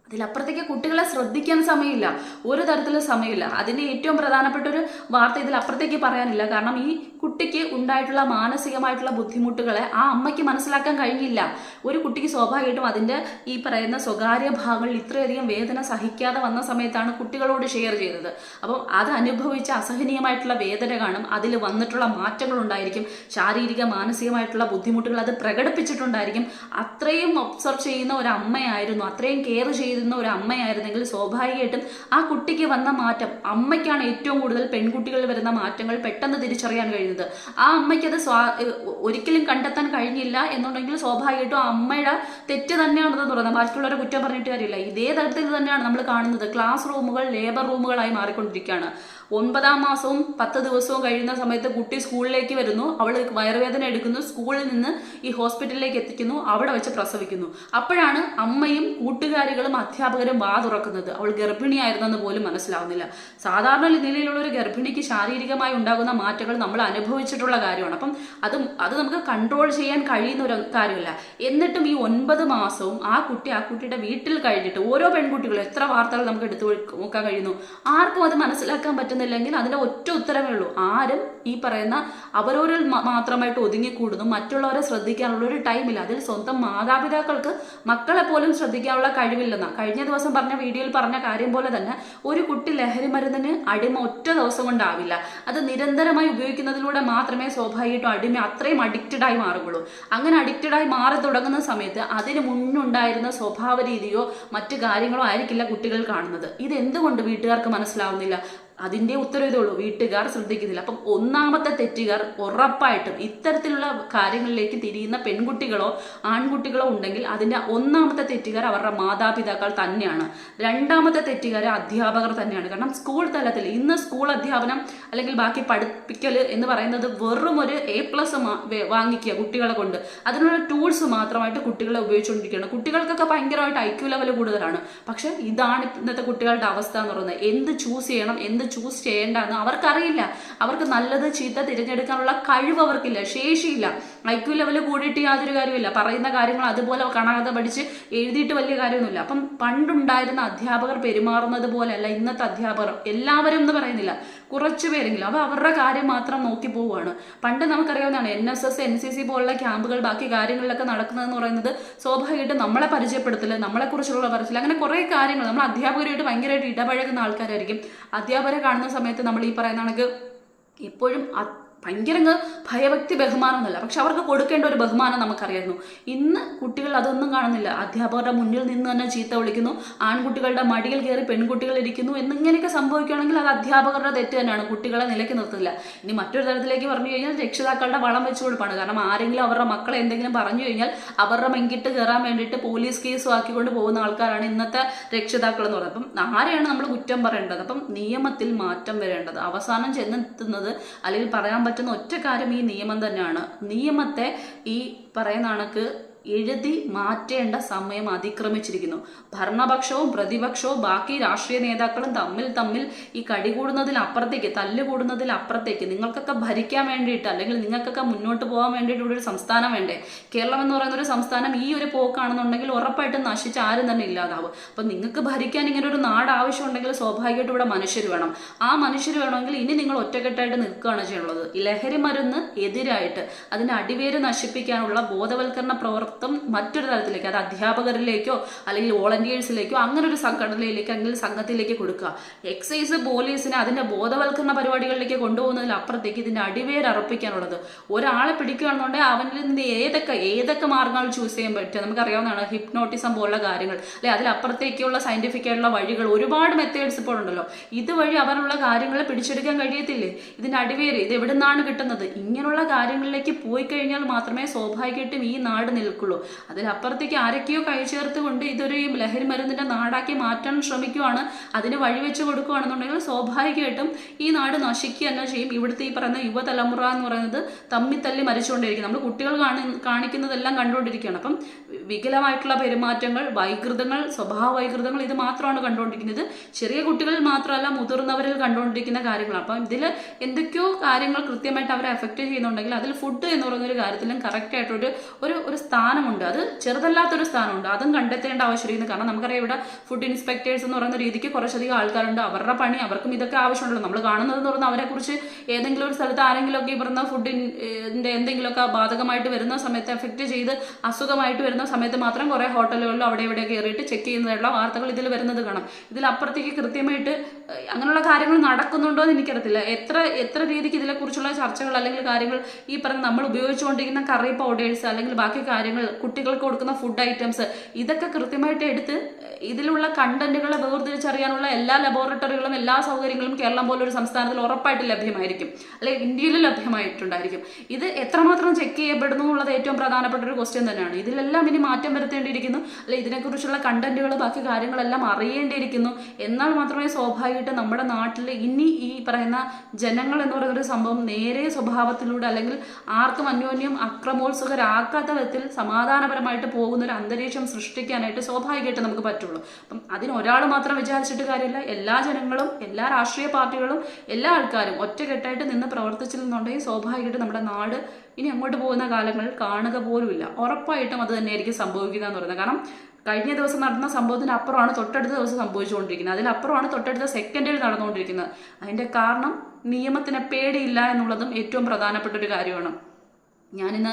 അതിലപ്പുറത്തേക്ക് കുട്ടികളെ ശ്രദ്ധിക്കാൻ സമയമില്ല. ഒരു തരത്തിലും സമയമില്ല. അതിന്റെ ഏറ്റവും പ്രധാനപ്പെട്ട ഒരു വാർത്ത ഇതിലപ്പുറത്തേക്ക് പറയാനില്ല. കാരണം ഈ കുട്ടിക്ക് ഉണ്ടായിട്ടുള്ള മാനസികമായിട്ടുള്ള ബുദ്ധിമുട്ടുകളെ ആ അമ്മയ്ക്ക് മനസ്സിലാക്കാൻ കഴിഞ്ഞില്ല. ഒരു കുട്ടിക്ക് സ്വാഭാവികമായിട്ടും അതിന്റെ ഈ പറയുന്ന സ്വകാര്യ ഭാഗങ്ങളിൽ ഇത്രയധികം വേദന സഹിക്കാതെ വന്ന സമയത്താണ് കുട്ടികളോട് ഷെയർ ചെയ്തത്. അപ്പം അത് അനുഭവിച്ച അസഹനീയമായിട്ടുള്ള വേദന കാണും. അതിൽ വന്നിട്ടുള്ള മാറ്റങ്ങൾ ഉണ്ടായിരിക്കും. ശാരീരിക മാനസികമായിട്ടുള്ള ബുദ്ധിമുട്ടുകൾ അത് പ്രകടിപ്പിച്ചിട്ടുണ്ടായിരിക്കും. അത്രയും ഒബ്സർവ് ചെയ്യുന്ന ഒരു അമ്മയായിരുന്നു. അത്രയും കെയർ ചെയ്യുന്ന ഒരു അമ്മയായിരുന്നെങ്കിൽ സ്വാഭാവികമായിട്ടും ആ കുട്ടിക്ക് വന്ന മാറ്റം അമ്മയ്ക്കാണ് ഏറ്റവും കൂടുതൽ പെൺകുട്ടികളിൽ വരുന്ന മാറ്റങ്ങൾ പെട്ടെന്ന് തിരിച്ചറിയാൻ കഴിയുന്നത്. ആ അമ്മയ്ക്ക് അത് സ്വാ ഒരിക്കലും കണ്ടെത്താൻ കഴിഞ്ഞില്ല എന്നുണ്ടെങ്കിൽ സ്വാഭാവികമായിട്ടും ആ അമ്മയുടെ തെറ്റ് തന്നെയാണെന്ന് പറയുന്നത് ബാക്കിയുള്ളവരെ കുറ്റം പറഞ്ഞിട്ട് കാര്യമില്ല. ഇതേ തരത്തിൽ തന്നെയാണ് നമ്മൾ കാണുന്നത്. ക്ലാസ് റൂമുകൾ ലേബർ റൂമുകളായി മാറിക്കൊണ്ടിരിക്കുകയാണ്. ഒൻപതാം മാസവും പത്ത് ദിവസവും കഴിയുന്ന സമയത്ത് കുട്ടി സ്കൂളിലേക്ക് വരുന്നു. അവൾ വയറുവേദന എടുക്കുന്നു. സ്കൂളിൽ നിന്ന് ഈ ഹോസ്പിറ്റലിലേക്ക് എത്തിക്കുന്നു. അവിടെ വെച്ച് പ്രസവിക്കുന്നു. അപ്പോഴാണ് അമ്മയും കൂട്ടുകാരികളും അധ്യാപകരും വാ തുറക്കുന്നത്. അവൾ ഗർഭിണിയായിരുന്നെന്ന് പോലും മനസ്സിലാവുന്നില്ല. സാധാരണ നിലയിലുള്ള ഒരു ഗർഭിണിക്ക് ശാരീരികമായി ഉണ്ടാകുന്ന മാറ്റങ്ങൾ നമ്മൾ അനുഭവിച്ചിട്ടുള്ള കാര്യമാണ്. അപ്പം അത് അത് നമുക്ക് കൺട്രോൾ ചെയ്യാൻ കഴിയുന്ന ഒരു കാര്യമല്ല. എന്നിട്ടും ഈ ഒൻപത് മാസവും ആ കുട്ടി ആ കുട്ടിയുടെ വീട്ടിൽ കഴിഞ്ഞിട്ട് ഓരോ പെൺകുട്ടികളും എത്ര വാർത്തകൾ നമുക്ക് എടുത്തു നോക്കാൻ കഴിയുന്നു? ആർക്കും അത് മനസ്സിലാക്കാൻ പറ്റുന്നില്ലെങ്കിൽ അതിന്റെ ഒറ്റ ഉത്തരമേ ഉള്ളൂ. ആരും ഈ പറയുന്ന അവരോരിൽ മാത്രമായിട്ട് ഒതുങ്ങിക്കൂടുന്നു. മറ്റുള്ളവരെ ശ്രദ്ധിക്കാനുള്ള ഒരു ടൈമില്ല അതിൽ സ്വന്തം മാതാപിതാക്കൾക്ക് മക്കളെ പോലും ശ്രദ്ധിക്കാനുള്ള കഴിവില്ലെന്ന. കഴിഞ്ഞ ദിവസം പറഞ്ഞ വീഡിയോയിൽ പറഞ്ഞ കാര്യം പോലെ തന്നെ ഒരു കുട്ടി ലഹരി മരുന്നിന് അടിമ ഒറ്റ ദിവസം കൊണ്ടാവില്ല. അത് നിരന്തരമായി ഉപയോഗിക്കുന്നതിലൂടെ മാത്രമേ സ്വാഭാവികമായിട്ടും അടിമ അത്രയും അഡിക്റ്റഡ് ആയി മാറുകയുള്ളൂ. അങ്ങനെ അഡിക്റ്റഡ് ആയി മാറി തുടങ്ങുന്ന സമയത്ത് അതിന് മുന്നുണ്ടായിരുന്ന സ്വഭാവ രീതിയോ മറ്റു കാര്യങ്ങളോ ആയിരിക്കില്ല കുട്ടികൾ കാണുന്നത്. ഇത് എന്തുകൊണ്ട് വീട്ടുകാർക്ക് മനസ്സിലാവുന്നില്ല? അതിന്റെ ഉത്തരവ് ഇതേ ഉള്ളൂ. വീട്ടുകാർ ശ്രദ്ധിക്കുന്നില്ല. അപ്പം ഒന്നാമത്തെ തെറ്റുകാർ ഉറപ്പായിട്ടും ഇത്തരത്തിലുള്ള കാര്യങ്ങളിലേക്ക് തിരിയുന്ന പെൺകുട്ടികളോ ആൺകുട്ടികളോ ഉണ്ടെങ്കിൽ അതിന്റെ ഒന്നാമത്തെ തെറ്റുകാർ അവരുടെ മാതാപിതാക്കൾ തന്നെയാണ്. രണ്ടാമത്തെ തെറ്റുകാർ അധ്യാപകർ തന്നെയാണ്. കാരണം സ്കൂൾ തലത്തിൽ ഇന്ന് സ്കൂൾ അധ്യാപനം അല്ലെങ്കിൽ ബാക്കി പഠിപ്പിക്കൽ എന്ന് പറയുന്നത് വെറും ഒരു എ പ്ലസ് വാങ്ങിക്കുക കുട്ടികളെ കൊണ്ട്. അതിനുള്ള ടൂൾസ് മാത്രമായിട്ട് കുട്ടികളെ ഉപയോഗിച്ചുകൊണ്ടിരിക്കുകയാണ്. കുട്ടികൾക്കൊക്കെ ഭയങ്കരമായിട്ട് ഐക്യു ലെവൽ കൂടുതലാണ്. പക്ഷേ ഇതാണ് ഇന്നത്തെ കുട്ടികളുടെ അവസ്ഥ എന്ന് പറയുന്നത്. എന്ത് ചൂസ് ചെയ്യണം എന്ത് ചൂസ് ചെയ്യേണ്ട എന്ന് അവർക്കറിയില്ല. അവർക്ക് നല്ലത് ചീത്ത തിരഞ്ഞെടുക്കാനുള്ള കഴിവ് അവർക്കില്ല ശേഷിയില്ല. ഐക്യു ലെവൽ കൂടിയിട്ട് യാതൊരു കാര്യമില്ല പറയുന്ന കാര്യങ്ങൾ അതുപോലെ കാണാതെ പഠിച്ച് എഴുതിയിട്ട് വലിയ കാര്യമൊന്നുമില്ല. അപ്പം പണ്ടുണ്ടായിരുന്ന അധ്യാപകർ പെരുമാറുന്നത് പോലെയല്ല ഇന്നത്തെ അധ്യാപകർ. എല്ലാവരും എന്ന് പറയുന്നില്ല. കുറച്ചു പേരെങ്കിലും അവ അവരുടെ കാര്യം മാത്രം നോക്കി പോവുകയാണ്. പണ്ട് നമുക്കറിയാവുന്നതാണ് N S S N C C പോലുള്ള ക്യാമ്പുകൾ ബാക്കി കാര്യങ്ങളിലൊക്കെ നടക്കുന്നതെന്ന് പറയുന്നത് സ്വാഭാവികമായിട്ട് നമ്മളെ പരിചയപ്പെടുത്തൽ നമ്മളെക്കുറിച്ചുള്ള പറച്ചിൽ അങ്ങനെ കുറേ കാര്യങ്ങൾ. നമ്മൾ അധ്യാപകരുമായിട്ട് ഭയങ്കരമായിട്ട് ഇടപഴകുന്ന ആൾക്കാരായിരിക്കും. അധ്യാപകരെ കാണുന്ന സമയത്ത് നമ്മൾ ഈ പറയുന്ന കണക്ക് എപ്പോഴും അ- ഭയങ്കര അങ്ങ് ഭയഭക്തി ബഹുമാനം എന്നല്ല പക്ഷെ അവർക്ക് കൊടുക്കേണ്ട ഒരു ബഹുമാനം നമുക്കറിയായിരുന്നു. ഇന്ന് കുട്ടികൾ അതൊന്നും കാണുന്നില്ല. അധ്യാപകരുടെ മുന്നിൽ നിന്ന് തന്നെ ചീത്ത വിളിക്കുന്നു. ആൺകുട്ടികളുടെ മടിയിൽ കയറി പെൺകുട്ടികൾ ഇരിക്കുന്നു. എന്നിങ്ങനെയൊക്കെ സംഭവിക്കുകയാണെങ്കിൽ അത് അധ്യാപകരുടെ തെറ്റ് തന്നെയാണ്. കുട്ടികളെ നിലയ്ക്ക് നിർത്തുന്നില്ല. ഇനി മറ്റൊരു തരത്തിലേക്ക് പറഞ്ഞു കഴിഞ്ഞാൽ രക്ഷിതാക്കളുടെ വളം വെച്ചു കൊടുപ്പാണ്. കാരണം ആരെങ്കിലും അവരുടെ മക്കളെ എന്തെങ്കിലും പറഞ്ഞു കഴിഞ്ഞാൽ അവരുടെ മെങ്കിട്ട് കയറാൻ വേണ്ടിയിട്ട് പോലീസ് കേസ് ആക്കിക്കൊണ്ട് പോകുന്ന ആൾക്കാരാണ് ഇന്നത്തെ രക്ഷിതാക്കൾ എന്ന് പറയുന്നത്. അപ്പം ആരെയാണ് നമ്മൾ കുറ്റം പറയേണ്ടത്? അപ്പം നിയമത്തിൽ മാറ്റം വരേണ്ടത്. അവസാനം ചെന്നെത്തുന്നത് അല്ലെങ്കിൽ പറയാൻ പറ്റുന്ന ഒറ്റ കാര്യം ഈ നിയമം തന്നെയാണ്. നിയമത്തെ ഈ പറയുന്ന കണക്ക് എഴുതി മാറ്റേണ്ട സമയം അതിക്രമിച്ചിരിക്കുന്നു. ഭരണപക്ഷവും പ്രതിപക്ഷവും ബാക്കി രാഷ്ട്രീയ നേതാക്കളും തമ്മിൽ തമ്മിൽ ഈ കടി കൂടുന്നതിൽ അപ്പുറത്തേക്ക് തല്ല് കൂടുന്നതിൽ അപ്പുറത്തേക്ക് നിങ്ങൾക്കൊക്കെ ഭരിക്കാൻ വേണ്ടിയിട്ട് അല്ലെങ്കിൽ നിങ്ങൾക്കൊക്കെ മുന്നോട്ട് പോകാൻ വേണ്ടിയിട്ട് ഇവിടെ ഒരു സംസ്ഥാനം വേണ്ടേ? കേരളം എന്ന് പറയുന്ന ഒരു സംസ്ഥാനം ഈ ഒരു പോക്കാണെന്നുണ്ടെങ്കിൽ ഉറപ്പായിട്ടും നശിച്ച് ആരും തന്നെ ഇല്ലാതാവും. അപ്പം നിങ്ങൾക്ക് ഭരിക്കാൻ ഇങ്ങനെ ഒരു നാട് ആവശ്യമുണ്ടെങ്കിൽ സ്വാഭാവികമായിട്ടും ഇവിടെ മനുഷ്യർ വേണം. ആ മനുഷ്യർ വേണമെങ്കിൽ ഇനി നിങ്ങൾ ഒറ്റക്കെട്ടായിട്ട് നിൽക്കുകയാണ് ചെയ്യുന്നത്. ഈ ലഹരി മരുന്ന് എതിരായിട്ട് അതിന് അടിവേര് നശിപ്പിക്കാനുള്ള ബോധവൽക്കരണ പ്രവർത്തനം അതിനപ്പുറത്തും മറ്റൊരു തലത്തിലേക്ക് അത് അധ്യാപകരിലേക്കോ അല്ലെങ്കിൽ വോളണ്ടിയേഴ്സിലേക്കോ അങ്ങനെ ഒരു സംഘടനയിലേക്ക് അല്ലെങ്കിൽ സംഘത്തിലേക്ക് കൊടുക്കുക. എക്സൈസ് പോലീസിനെ അതിന്റെ ബോധവൽക്കരണ പരിപാടികളിലേക്ക് കൊണ്ടുപോകുന്നതിൽ അപ്പുറത്തേക്ക് ഇതിന്റെ അടിവേര് അർപ്പിക്കാനുള്ളത് ഒരാളെ പിടിക്കുകയാണെന്നുണ്ടെങ്കിൽ അവനിൽ നിന്ന് ഏതൊക്കെ ഏതൊക്കെ മാർഗങ്ങൾ ചൂസ് ചെയ്യാൻ പറ്റുക? നമുക്കറിയാവുന്നതാണ് ഹിപ്നോട്ടിസം പോലുള്ള കാര്യങ്ങൾ. അല്ലെ അതിലപ്പുറത്തേക്കുള്ള സയന്റിഫിക് ആയിട്ടുള്ള വഴികൾ ഒരുപാട് മെത്തേഡ്സ് ഇപ്പോൾ ഉണ്ടല്ലോ. ഇതുവഴി അവരുള്ള കാര്യങ്ങൾ പിടിച്ചെടുക്കാൻ കഴിയത്തില്ലേ? ഇതിന്റെ അടിവേര് ഇത് എവിടെ നിന്നാണ് കിട്ടുന്നത്? ഇങ്ങനെയുള്ള കാര്യങ്ങളിലേക്ക് പോയി കഴിഞ്ഞാൽ മാത്രമേ സ്വാഭാവികമായിട്ടും ഈ നാട് നിൽക്കുള്ളൂ അതിലപ്പുറത്തേക്ക് ആരൊക്കെയോ കൈ ചേർത്തുകൊണ്ട് ഇതൊരു ലഹരി മരുന്നിന്റെ നാടാക്കി മാറ്റാൻ ശ്രമിക്കുവാണ്. അതിന് വഴിവെച്ച് കൊടുക്കുകയാണെന്നുണ്ടെങ്കിൽ സ്വാഭാവികമായിട്ടും ഈ നാട് നശിക്കുക തന്നെ ചെയ്യും. ഇവിടുത്തെ ഈ പറയുന്ന യുവതലമുറ എന്ന് പറയുന്നത് തമ്മി തല്ലി മരിച്ചുകൊണ്ടിരിക്കും നമ്മൾ കുട്ടികൾ കാണി കാണിക്കുന്നതെല്ലാം കണ്ടുകൊണ്ടിരിക്കുകയാണ്. അപ്പം വികലമായിട്ടുള്ള പെരുമാറ്റങ്ങൾ വൈകൃതങ്ങൾ സ്വഭാവ വൈകൃതങ്ങൾ ഇത് മാത്രമാണ് കണ്ടുകൊണ്ടിരിക്കുന്നത്. ചെറിയ കുട്ടികളിൽ മാത്രമല്ല മുതിർന്നവരിൽ കണ്ടുകൊണ്ടിരിക്കുന്ന കാര്യങ്ങളാണ്. അപ്പം ഇതിൽ എന്തൊക്കെയോ കാര്യങ്ങൾ കൃത്യമായിട്ട് അവരെ എഫക്റ്റ് ചെയ്യുന്നുണ്ടെങ്കിൽ അതിൽ ഫുഡ് എന്ന് പറയുന്ന ഒരു കാര്യത്തിലും കറക്റ്റ് ആയിട്ടൊരു ഒരു ഒരു സ്ഥാനമുണ്ട്. അത് ചെറുതല്ലാത്തൊരു സ്ഥാനമുണ്ട്. അതും കണ്ടെത്തേണ്ട ആവശ്യമിരിക്കുന്നു കാരണം നമുക്കറിയാം ഇവിടെ ഫുഡ് ഇൻസ്പെക്ടേഴ്സ് എന്ന് പറയുന്ന രീതിക്ക് കുറച്ചധികം ആൾക്കാരുണ്ട്. അവരുടെ പണി അവർക്കും ഇതൊക്കെ ആവശ്യമുണ്ടല്ലോ. നമ്മൾ കാണുന്നത് എന്ന് പറഞ്ഞാൽ അവരെ കുറിച്ച് ഏതെങ്കിലും ഒരു സ്ഥലത്ത് ആരെങ്കിലുമൊക്കെ ഇവിടുന്ന് ഫുഡിന്റെ എന്തെങ്കിലുമൊക്കെ ബാധകമായിട്ട് വരുന്ന സമയത്ത് എഫക്റ്റ് ചെയ്ത് അസുഖമായിട്ട് വരുന്ന സമയത്ത് മാത്രം കുറേ ഹോട്ടലുകളിലും അവിടെ ഇവിടെ കയറിയിട്ട് ചെക്ക് ചെയ്യുന്നതായിട്ടുള്ള വാർത്തകൾ ഇതിൽ വരുന്നത് കാണാം. ഇതിലപ്പുറത്തേക്ക് കൃത്യമായിട്ട് അങ്ങനെയുള്ള കാര്യങ്ങൾ നടക്കുന്നുണ്ടോ എന്ന് എനിക്കറിയത്തില്ല. എത്ര എത്ര രീതിക്ക് ഇതിനെക്കുറിച്ചുള്ള ചർച്ചകൾ അല്ലെങ്കിൽ കാര്യങ്ങൾ ഈ പറഞ്ഞ നമ്മൾ ഉപയോഗിച്ചുകൊണ്ടിരിക്കുന്ന കറി പൗഡേഴ്സ് അല്ലെങ്കിൽ ബാക്കി കാര്യങ്ങൾ കുട്ടികൾക്ക് കൊടുക്കുന്ന ഫുഡ് ഐറ്റംസ് ഇതൊക്കെ കൃത്യമായിട്ട് എടുത്ത് ഇതിലുള്ള കണ്ടന്റുകളെ വേർതിരിച്ചറിയാനുള്ള എല്ലാ ലബോറട്ടറികളും എല്ലാ സൗകര്യങ്ങളും കേരളം പോലൊരു സംസ്ഥാനത്തിൽ ഉറപ്പായിട്ട് ലഭ്യമായിരിക്കും. അല്ലെങ്കിൽ ഇന്ത്യയിൽ ലഭ്യമായിട്ടുണ്ടായിരിക്കും. ഇത് എത്രമാത്രം ചെക്ക് ചെയ്യപ്പെടുന്നു എന്നുള്ളത് ഏറ്റവും പ്രധാനപ്പെട്ട ഒരു ക്വസ്റ്റ്യൻ തന്നെയാണ്. ഇതിലെല്ലാം ഇനി മാറ്റം വരുത്തേണ്ടിയിരിക്കുന്നു. അല്ലെ ഇതിനെക്കുറിച്ചുള്ള കണ്ടന്റുകൾ ബാക്കി കാര്യങ്ങളെല്ലാം അറിയേണ്ടിയിരിക്കുന്നു. എന്നാൽ മാത്രമേ സ്വാഭാവികമായിട്ട് നമ്മുടെ നാട്ടിൽ ഇനി ഈ പറയുന്ന ജനങ്ങൾ എന്ന് പറയുന്ന ഒരു സംഭവം നേരെ സ്വഭാവത്തിലൂടെ അല്ലെങ്കിൽ ആർക്കും അന്യോന്യം അക്രമോത്സുകരാക്കാത്ത വിധത്തിൽ സമാധാനപരമായിട്ട് പോകുന്ന ഒരു അന്തരീക്ഷം സൃഷ്ടിക്കാനായിട്ട് സ്വാഭാവികമായിട്ട് നമുക്ക് പറ്റുള്ളൂ. അപ്പം അതിന് ഒരാൾ മാത്രം വിചാരിച്ചിട്ട് കാര്യമില്ല. എല്ലാ ജനങ്ങളും എല്ലാ രാഷ്ട്രീയ പാർട്ടികളും എല്ലാ ആൾക്കാരും ഒറ്റക്കെട്ടായിട്ട് നിന്ന് പ്രവർത്തിച്ചിരുന്നുണ്ടെങ്കിൽ സ്വാഭാവികമായിട്ട് നമ്മുടെ നാട് ഇനി അങ്ങോട്ട് പോകുന്ന കാലങ്ങളിൽ കാണുക പോലുമില്ല. ഉറപ്പായിട്ടും അത് തന്നെയായിരിക്കും സംഭവിക്കുക എന്ന് പറയുന്നത്. കാരണം കഴിഞ്ഞ ദിവസം നടന്ന സംഭവത്തിന് അപ്പുറമാണ് തൊട്ടടുത്ത ദിവസം സംഭവിച്ചുകൊണ്ടിരിക്കുന്നത്. അതിലപ്പുറമാണ് തൊട്ടടുത്ത സെക്കൻഡിൽ നടന്നുകൊണ്ടിരിക്കുന്നത്. അതിന്റെ കാരണം നിയമത്തിന് പേടിയില്ല എന്നുള്ളതും ഏറ്റവും പ്രധാനപ്പെട്ട ഒരു കാര്യമാണ്. ഞാനിന്ന്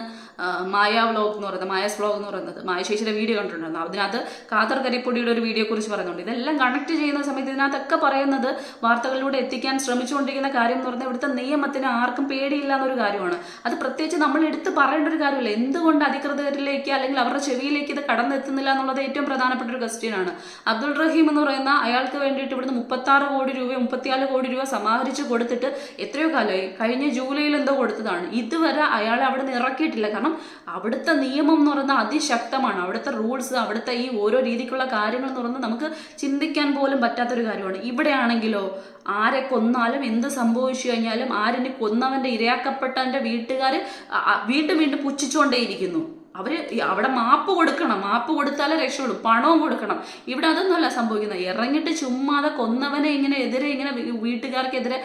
മായ വ്ലോഗ് എന്ന് പറയുന്നത് മായ വ്ലോഗ് എന്ന് പറയുന്നത് മായ ചേച്ചിയുടെ വീഡിയോ കണ്ടിട്ടുണ്ടായിരുന്നു. അതിനകത്ത് കാതർ കരിപ്പൊടിയുടെ ഒരു വീഡിയോ കുറിച്ച് പറയുന്നുണ്ട്. ഇതെല്ലാം കണക്ട് ചെയ്യുന്ന സമയത്ത് ഇതിനകത്തൊക്കെ പറയുന്നത് വാർത്തകളിലൂടെ എത്തിക്കാൻ ശ്രമിച്ചുകൊണ്ടിരിക്കുന്ന കാര്യം എന്ന് പറഞ്ഞാൽ ഇവിടുത്തെ നിയമത്തിന് ആർക്കും പേടിയില്ല എന്നൊരു കാര്യമാണ്. അത് പ്രത്യേകിച്ച് നമ്മൾ എടുത്ത് പറയേണ്ട ഒരു കാര്യമില്ല. എന്തുകൊണ്ട് അധികൃതരിലേക്ക് അല്ലെങ്കിൽ അവരുടെ ചെവിയിലേക്ക് ഇത് കടന്നെത്തുന്നില്ല എന്നുള്ളത് ഏറ്റവും പ്രധാനപ്പെട്ട ഒരു ക്വസ്റ്റ്യൻ ആണ്. അബ്ദുൾ റഹീം എന്ന് പറയുന്ന അയാൾക്ക് വേണ്ടിയിട്ട് ഇവിടുന്ന് മുപ്പത്താറ് കോടി രൂപ മുപ്പത്തിനാല് കോടി രൂപ സമാഹരിച്ച് കൊടുത്തിട്ട് എത്രയോ കാലമായി. കഴിഞ്ഞ ജൂലൈയിൽ എന്തോ കൊടുത്തതാണ്. ഇതുവരെ അയാൾ അവിടെ ഇറക്കിയിട്ടില്ല. കാരണം അവിടുത്തെ നിയമം എന്ന് പറയുന്നത് അതിശക്തമാണ്. അവിടുത്തെ റൂൾസ് അവിടുത്തെ ഈ ഓരോ രീതിക്കുള്ള കാര്യങ്ങൾ എന്ന് പറയുന്നത് നമുക്ക് ചിന്തിക്കാൻ പോലും പറ്റാത്തൊരു കാര്യമാണ്. ഇവിടെയാണെങ്കിലോ ആരെ കൊന്നാലും എന്ത് സംഭവിച്ചു കഴിഞ്ഞാലും ആരെന്നെ കൊന്നവന്റെ ഇരയാക്കപ്പെട്ടവന്റെ വീട്ടുകാർ വീണ്ടും വീണ്ടും പുച്ഛിച്ചുകൊണ്ടേയിരിക്കുന്നു. അവർ അവിടെ മാപ്പ് കൊടുക്കണം മാപ്പ് കൊടുത്താലേ രക്ഷയുള്ളൂ പണവും കൊടുക്കണം. ഇവിടെ അതൊന്നുമല്ല സംഭവിക്കുന്നത്. ഇറങ്ങിയിട്ട് ചുമ്മാതെ കൊന്നവനെ ഇങ്ങനെ എതിരെ ഇങ്ങനെ വീട്ടുകാർക്കെതിരെ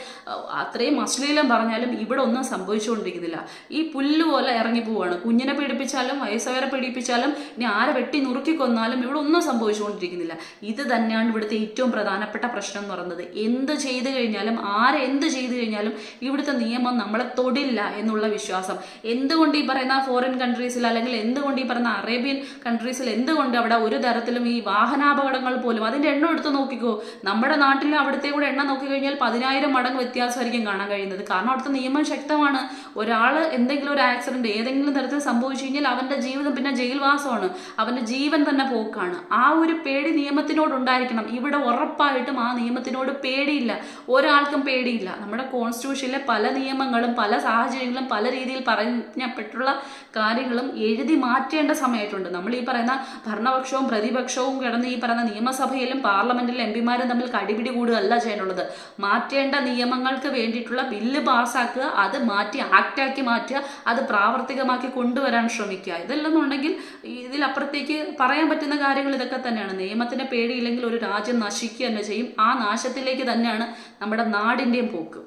അത്രയും അശ്ലീലം പറഞ്ഞാലും ഇവിടെ ഒന്നും സംഭവിച്ചുകൊണ്ടിരിക്കുന്നില്ല. ഈ പുല്ല് പോലെ ഇറങ്ങി പോവാണ്. കുഞ്ഞിനെ പീഡിപ്പിച്ചാലും വയസ്സവരെ പീഡിപ്പിച്ചാലും ഇനി ആരെ വെട്ടി നുറുക്കി കൊന്നാലും ഇവിടെ ഒന്നും സംഭവിച്ചുകൊണ്ടിരിക്കുന്നില്ല. ഇത് തന്നെയാണ് ഇവിടുത്തെ ഏറ്റവും പ്രധാനപ്പെട്ട പ്രശ്നം എന്ന് പറയുന്നത്. എന്ത് ചെയ്തു കഴിഞ്ഞാലും ആരെ എന്ത് ചെയ്തു കഴിഞ്ഞാലും ഇവിടുത്തെ നിയമം നമ്മളെ തൊടില്ല എന്നുള്ള വിശ്വാസം. എന്തുകൊണ്ട് ഈ പറയുന്ന ഫോറിൻ കൺട്രീസിൽ അല്ലെങ്കിൽ എന്തുകൊണ്ട് ഈ പറഞ്ഞ അറേബ്യൻ കൺട്രീസിൽ എന്തുകൊണ്ട് അവിടെ ഒരു തരത്തിലും ഈ വാഹനാപകടങ്ങൾ പോലും അതിന്റെ എണ്ണം എടുത്ത് നോക്കിക്കോ. നമ്മുടെ നാട്ടിൽ അവിടുത്തെ കൂടെ എണ്ണം നോക്കിക്കഴിഞ്ഞാൽ പതിനായിരം മടങ്ങ് വ്യത്യാസമായിരിക്കും കാണാൻ കഴിയുന്നത്. കാരണം അവിടുത്തെ നിയമം ശക്തമാണ്. ഒരാൾ എന്തെങ്കിലും ഒരു ആക്സിഡന്റ് ഏതെങ്കിലും തരത്തിൽ സംഭവിച്ചു കഴിഞ്ഞാൽ അവന്റെ ജീവിതം പിന്നെ ജയിൽവാസമാണ്. അവന്റെ ജീവൻ തന്നെ പോക്കാണ്. ആ ഒരു പേടി നിയമത്തിനോട് ഉണ്ടായിരിക്കണം. ഇവിടെ ഉറപ്പായിട്ടും ആ നിയമത്തിനോട് പേടിയില്ല. ഒരാൾക്കും പേടിയില്ല. നമ്മുടെ കോൺസ്റ്റിറ്റ്യൂഷനിലെ പല നിയമങ്ങളും പല സാഹചര്യങ്ങളും പല രീതിയിൽ പറഞ്ഞപ്പെട്ടുള്ള കാര്യങ്ങളും എഴുതി മാറ്റേണ്ട സമയമായിട്ടുണ്ട്. നമ്മൾ ഈ പറയുന്ന ഭരണപക്ഷവും പ്രതിപക്ഷവും കിടന്ന് ഈ പറയുന്ന നിയമസഭയിലും പാർലമെന്റിലും എം പിമാരും തമ്മിൽ കടിപിടി കൂടുകയല്ല ചെയ്യാനുള്ളത്. മാറ്റേണ്ട നിയമങ്ങൾക്ക് വേണ്ടിയിട്ടുള്ള ബില്ല് പാസ്സാക്കുക അത് മാറ്റി ആക്റ്റാക്കി മാറ്റുക അത് പ്രാവർത്തികമാക്കി കൊണ്ടുവരാൻ ശ്രമിക്കുക. ഇതല്ലെന്നുണ്ടെങ്കിൽ ഇതിലപ്പുറത്തേക്ക് പറയാൻ പറ്റുന്ന കാര്യങ്ങൾ ഇതൊക്കെ തന്നെയാണ്. നിയമത്തിന് പേടിയില്ലെങ്കിൽ ഒരു രാജ്യം നശിക്കുക തന്നെ ചെയ്യും. ആ നാശത്തിലേക്ക് തന്നെയാണ് നമ്മുടെ നാടിന്റെയും പോക്ക്.